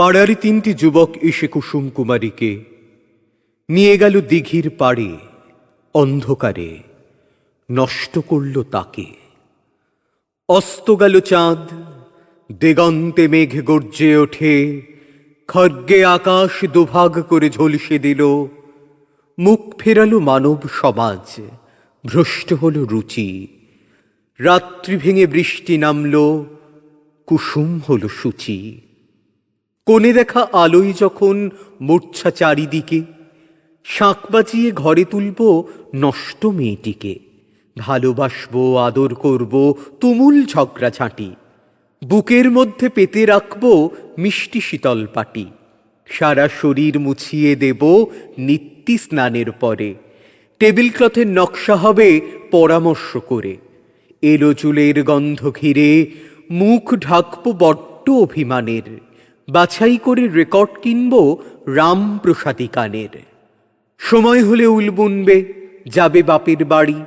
পাড়ার তিনটি যুবক এসে কুসুম কুমারীকে। নিয়ে গেল দিঘির পাড়ে, অন্ধকারে, নষ্ট করল তাকে। অস্ত গেল চাঁদ, দিগন্তে মেঘ গর্জে ওঠে, খড়গে আকাশ দুভাগ করে ঝলসে দিল। মুখ ফেরালো মানব সমাজ, ভ্রষ্ট হল রুচি। রাত্রি ভেঙে বৃষ্টি নামল, কুসুম হল সূচি। কোণে দেখা আলোয় যখন মূর্ছা চারিদিকে, শাঁখ বাজিয়ে ঘরে তুলব নষ্ট মেয়েটিকে, ভালোবাসবো, আদর করব, তুমুল ঝগড়াঝাঁটি বুকের মধ্যে পেতে রাখব মিষ্টি শীতল পাটি, সারা শরীর মুছিয়ে দেব নিত্যি স্নানের পরে, টেবিল ক্লথের নকশা হবে পরামর্শ করে, এলো চুলের গন্ধ ঘিরে মুখ ঢাকব বড্ড অভিমানের। বাছাই করে রেকর্ড কিনব রামপ্রসাদী কানের সময় হলে উল বুনবে, যাবে বাপের বাড়ি।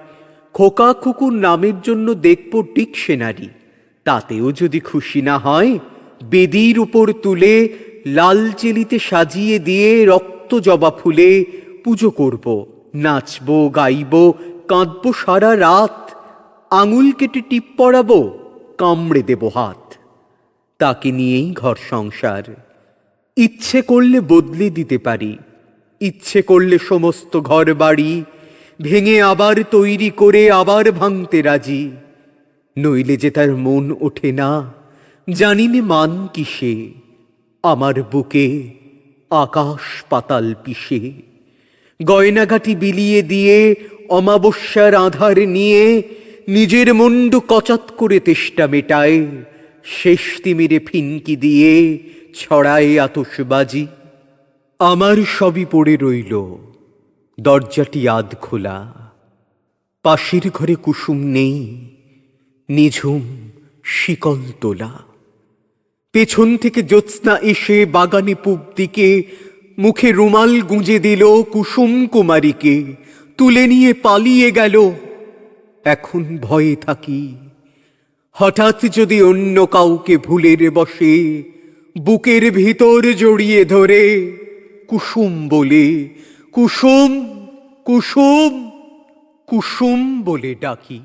খোকা খুকুর নামের জন্য দেখব ডিকশনারি তাতেও যদি খুশি না হয়, বেদির উপর তুলে লাল চেলিতে সাজিয়ে দিয়ে রক্ত জবা ফুলে পুজো করব, নাচব, গাইব, কাঁদবো সারা রাত, আঙুল কেটে টিপ পড়াবো কামড়ে দেব হাত। তাকে নিয়েই ঘর সংসার। ইচ্ছে করলে বদলে দিতে পারি, ইচ্ছে করলে সমস্ত ঘর বাড়ি ভেঙে আবার তৈরি করে আবার ভাঙতে রাজি। নইলে যে তার মন ওঠে না জানিনে মান কিসে, আমার বুকে আকাশ পাতাল পিষে। গয়নাঘাটি বিলিয়ে দিয়ে, অমাবস্যার আধার নিয়ে, নিজের মুন্ডু কচাত করে তেষ্টা মেটায়। শেষ তিমিরে ফিনকি দিয়ে ছড়ায় আতসবাজি আমার সবই পড়ে রইল, দরজাটি আধ খোলা। পাশের ঘরে কুসুম নেই, নিঝুম শিকল তোলা। পেছন থেকে জ্যোৎস্না এসে বাগানে পূব দিকে মুখে রুমাল গুঁজে দিল কুসুম কুমারীকে, তুলে নিয়ে পালিয়ে গেল। এখন ভয়ে থাকি হঠাৎ যদি অন্য কাউকে ভুলের বসে বুকের ভিতর জড়িয়ে ধরে, কুসুম বলে, কুসুম কুসুম কুসুম বলে ডাকি।